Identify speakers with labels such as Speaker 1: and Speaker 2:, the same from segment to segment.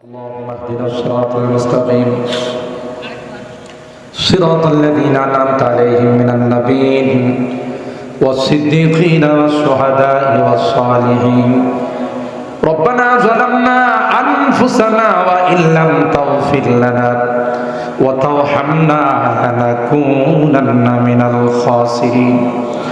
Speaker 1: اللهم اهدنا الصراط المستقيم. صراط الذين أنعمت عليهم من النبيين والصديقين والشهداء والصالحين. ربنا ظلمنا أنفسنا وإن لم تغفر لنا وترحمنا لنكونن من الخاسرين.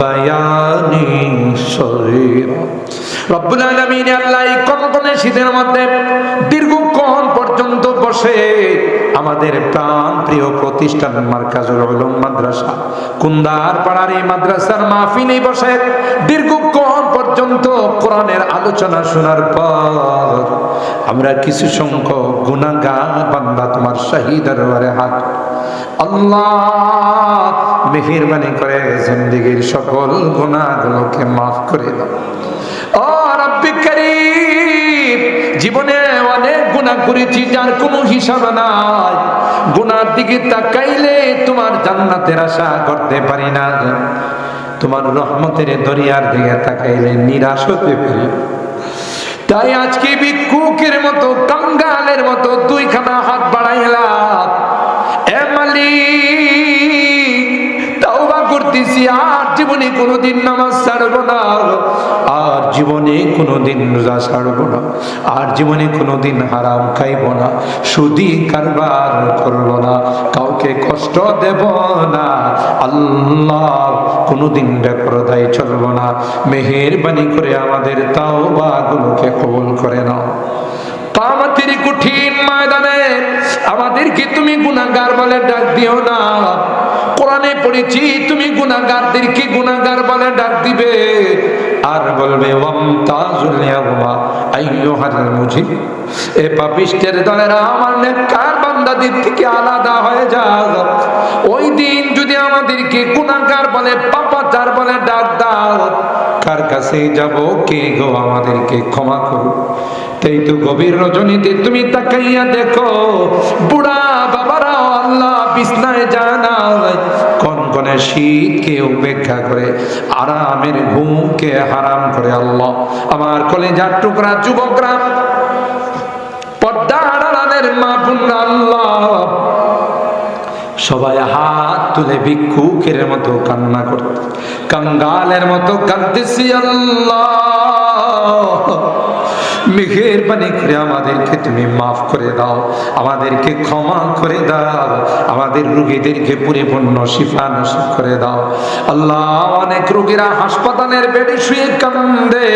Speaker 1: রব্বায়ানি সগীরা রব্বুল আলামিন শীতের মধ্যে দীর্ঘক্ষণ পর্যন্ত বসে আমাদের প্রাণ প্রিয় প্রতিষ্ঠান মার্কাজুল উলুম মাদ্রাসা, কুন্দার পাড়ার এই মাদ্রাসার মাহফিলে বসে দীর্ঘক্ষণ পর্যন্ত কোরআনের আলোচনা শোনার পর আমরা কিছু সংখ্যক গুণাগার বান্দা তোমার শাহিদ দরবারে হাত। আল্লাহ মেহেরবানি করে জিন্দগির সকল গুণাগুলোকে মাফ করে দাও। ও রব্বি জীবনে অনেক করেছি, যার কোনো হিসাব নাই। গুনার দিকে তাকাইলে তোমার জান্নাতের আশা করতে পারি না। তোমার রহমতের দরিয়ার দিকে তাকাইলে নিরাশ হতে পারি। তাই আজকে ভিক্ষুকের মতো, কাঙ্গালের মতো দুইখানা হাত বাড়াইলাম। করতেছি আর জীবনে কোনোদিন নামাজ ছাড়বো না। আর জীবনে কোনোদিন রোজা ছাড়বো না। আর জীবনে কোনোদিন হারাম খাইব না। সুদি কারবার করব না। কাউকে কষ্ট দেব না। আল্লাহ কোনোদিন ব্যাপারদায় চলবো না। মেহেরবানি করে আমাদের তাও বা গুলোকে কবুল করে নাও। কামাতের কঠিন ময়দানে আমাদেরকে তুমি গুনাহগার বলে ডাক দিও না। কোরআনে পড়েছি, তুমি গুনাহগারদেরকে গুনাহগার বলে ডাক দিবে? আর বলবে বলে বলে কার কাছে যাব, কে গো আমাদেরকে ক্ষমা করো তাই তো গভীর রজনীতে তুমি তাকাইয়া দেখো, বুড়া বাবারা আল্লাহ বিছনায় জানায় কনকনে শীতকে উপেক্ষা করে? আরামের ঘুমকে হারাম করে আল্লাহ। আমার কলেজার টুকরা যুবকরা পর্দা আড়ালের মা আল্লাহ। সবাই হাত তুলে ভিক্ষুকের মতো কান্না করতে। কাঙ্গালের মতো কাঁদতেছি, আল্লাহ। মেঘের পানি করে আমাদেরকে তুমি মাফ করে দাও, আমাদেরকে ক্ষমা করে দাও, আমাদের রুগীদেরকে পরিপূর্ণ শিফা নসিব করে দাও। আল্লাহ অনেক রুগীরা হাসপাতালের বেডে শুয়ে কান্দে,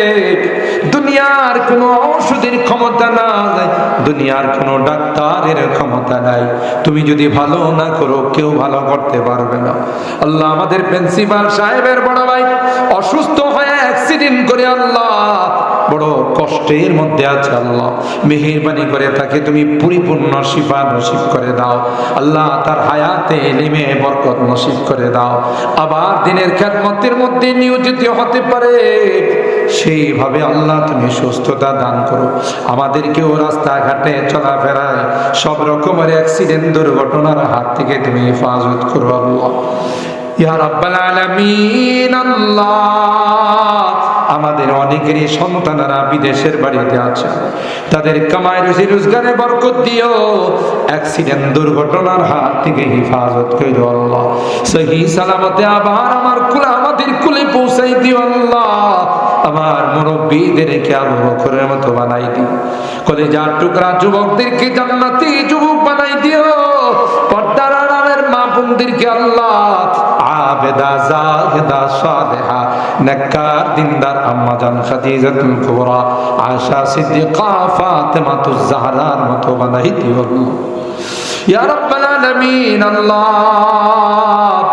Speaker 1: দুনিয়ার কোনো ঔষধের ক্ষমতা নাই, দুনিয়ার কোনো ডাক্তারের ক্ষমতা নাই। তুমি যদি ভালো না করো, কেউ ভালো করতে পারবে না। আল্লাহ আমাদের প্রিন্সিপাল সাহেবের বড় ভাই অসুস্থ হয়ে অ্যাক্সিডেন্ট করে আল্লাহ বড় কষ্টের মধ্যে আছে আল্লাহ। মেহেরবানি করে তাকে তুমি পরিপূর্ণ শিফা নসিব করে দাও। আল্লাহ তার হায়াতে এলিমে বরকত নসিব করে দাও। আবার দিনের খ্যাতমতের মধ্যে নিয়োজিত হতে পারে। সেইভাবে আল্লাহ তুমি সুস্থতা দান করো। আমাদেরকেও রাস্তাঘাটে চলাফেরায় সব রকমের অ্যাক্সিডেন্ট দুর্ঘটনার হাত থেকে তুমি হেফাজত করো আল্লাহ। ইয়া রাব্বাল আলামিন, আল্লাহ। আমাদের অনেকেরই সন্তানেরা বিদেশের বাড়িতে আছে। তাদের কামাই রুজি রোজগারে বরকত দিও। অ্যাক্সিডেন্ট দুর্ঘটনার হাত থেকে হেফাজত কইল আল্লাহ। সহি সালামতে আবার আমার কুলে আমাদের কুলে পৌঁছাই দিও আল্লাহ। আমার মুরব্বীদেরকে আবু বকরের মতো বানাই দিও। কলেজার টুকরা যুবকদেরকে জান্নাতি যুবক বানাই দিও। পর্দার আড়ালের মা বোনদেরকে আল্লাহ আবেদা জাহেদা সাদেহা নেককার, দিনদার আম্মা জান খাদিজাতুল কুবরা, আয়েশা, সিদ্দিকা, ফাতেমাতুজ জাহরার মতো বানাই ইয়া রাব্বাল আলামিন, আল্লাহ।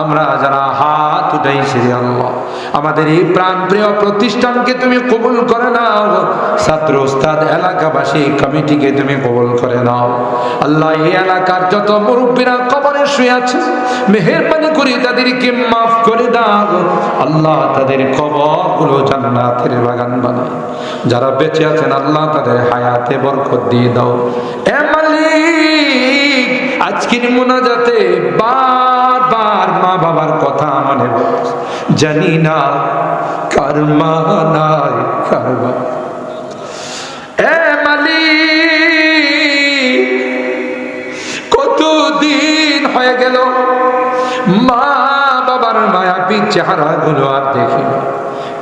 Speaker 1: আমরা যারা হাত উঠাইছি আল্লাহ আমাদের এই প্রাণ প্রিয় প্রতিষ্ঠানকে তুমি কবুল করে নাও। ছাত্র ওস্তাদ, এলাকাবাসী, কমিটিকে তুমি কবুল করে নাও। আল্লাহ, এই এলাকার যত মুরব্বীরা কবরে শুয়ে আছে, মেহেরবানি করে তাদেরকে মাফ করে দাও। আল্লাহ তাদের কবরগুলো জান্নাতের বাগান বানায়। যারা বেঁচে আছেন, আল্লাহ তাদের হায়াতে বরকত দিয়ে দাও। এ মালিক, আজকের মোনাজাতে জানি না কার মা নাই কার বাবা। এ মালিক, কতদিন হয়ে গেল মা বাবার মায়াবী চেহারা গুলো আর দেখি।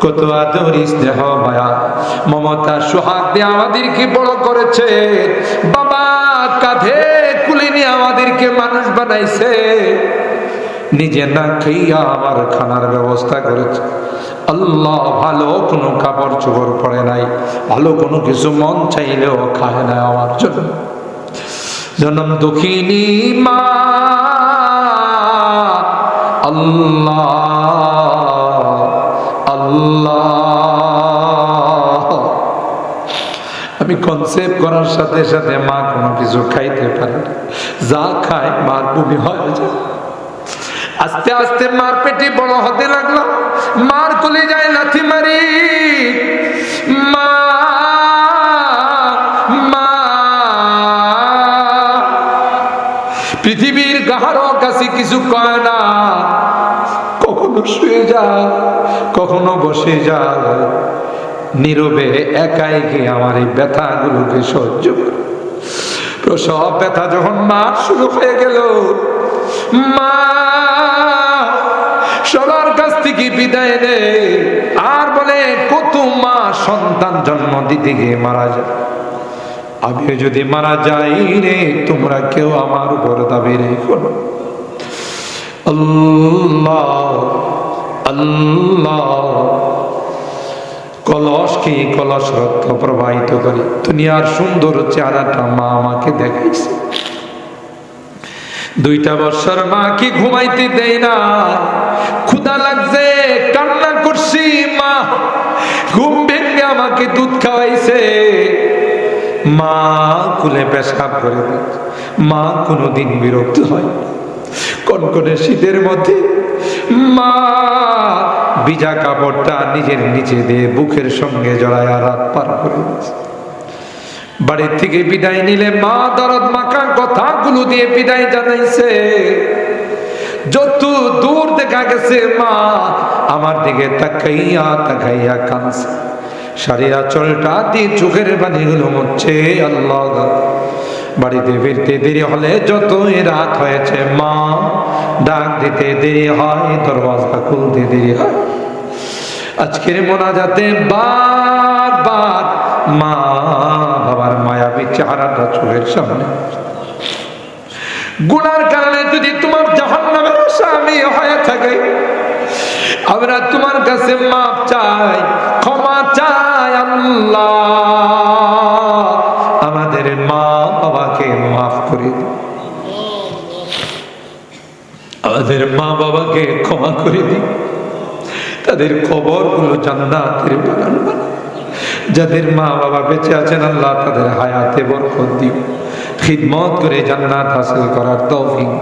Speaker 1: কত আদর, স্নেহ, মায়া, মমতা, সোহাগ দিয়ে আমাদেরকে বড় করেছে বাবা কাঁধে কুলে নিয়ে আমাদেরকে মানুষ বানাইছে নিজে না খাইয়া আমার খানার ব্যবস্থা করেছে। আল্লাহ ভালো কোনো কাপড় চোপড় পরে নাই, ভালো কোনো কিছু মন চাইলেও খায় না আমার জন্য। জনম দুঃখিনী মা, আল্লাহ আল্লাহ। আমি কনসেপ্ট করার সাথে সাথে মা কোনো কিছু খাইতে পারে যা খায় মার বমি হয়ে যায় আস্তে আস্তে মার পেটে বড় হতে লাগল। মার কোলে যায় লাথি মারি। মা পৃথিবীর গাহারো কাছে কিছু কয় না। কখনো শুয়ে যায় কখনো বসে যায় নীরবে একাই গিয়ে আমার এই ব্যথাগুলোকে সহ্য প্রসব ব্যথা যখন মা শুরু হয়ে গেল, মা বিদায় নে আর বলে, কত মা সন্তান জন্ম দিতে গিয়ে মারা যায়? আমি যদি মারা যাই রে, তোমরা কেউ আমার উপর দাবি রেখো দুইটা বছর মা কি ঘুমাইতে দেয় না? আমাকে দুধ খাওয়াইছে। মা কুলে পেশাব করে মা কোনোদিন বিরক্ত হয় কনকনে শীতের মধ্যে মা ভিজা কাপড়টা নিজের নিচে দিয়ে বুকের সঙ্গে জড়ায় রাত পার করে বাড়ির থেকে বিদায় নিলে মা দরদ মাখা কথাগুলো দিয়ে বিদায় জানাইছে। যত দূর দেখা গেছে মা, আমার দিকে তাকাইয়া তাকাইয়া কানছে শাড়ির আঁচলটা দিয়ে চোখের পানিগুলো মরছে, আল্লাহ। বাড়িতে ফিরতে দেরি হলে যতই রাত হয়েছে, মা, ডাক দিতে দেরি হয় দরওয়াজা খুলতে দেরি হয়। আজকের মোনাজাতে বারবার মা, বাবার মায়াবী চেহারাটা চোখের সামনে। গুনার কারণে যদি তোমার জাহান নামের স্বামী হয়ে থাকে, আমরা তোমার কাছে মাপ চাই। ক্ষমা আল্লাহ। আমাদের মা বাবাকে মাফ করে দিন। আমাদের মা বাবাকে ক্ষমা করে দিন। তাদের খবরগুলো জান্নাতের বাগান বানান। যাদের মা বাবা বেঁচে আছেন, আল্লাহ তাদের হায়াতে বরকত দিও খিদমত করে জান্নাত হাসিল করার তৌফিক।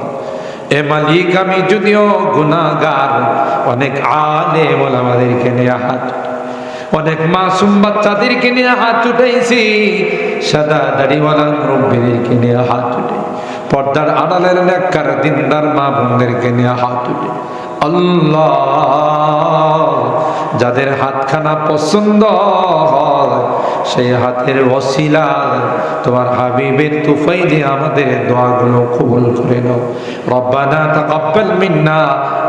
Speaker 1: এ মালিক, আমি যদিও গুনাহগার, অনেক আলে বলে আমাদেরকে নিয়ে হাত অনেক মাসুম বাচ্চাদেরকে নিয়ে হাত উঠাইছি সাদা দাড়িওয়ালা মুরব্বীদেরকে নিয়ে হাত উঠে পর্দার আড়ালের নেককার দিনদার মা বোনদেরকে নিয়ে হাত উঠে আল্লাহ, যাদের হাতখানা পছন্দ হয়, সেই হাতের ওসিলা তোমার হাবিবের তুফাইলে আমাদের দোয়াগুলো কবুল করে নাও। রব্বানা তাকাব্বাল মিন্না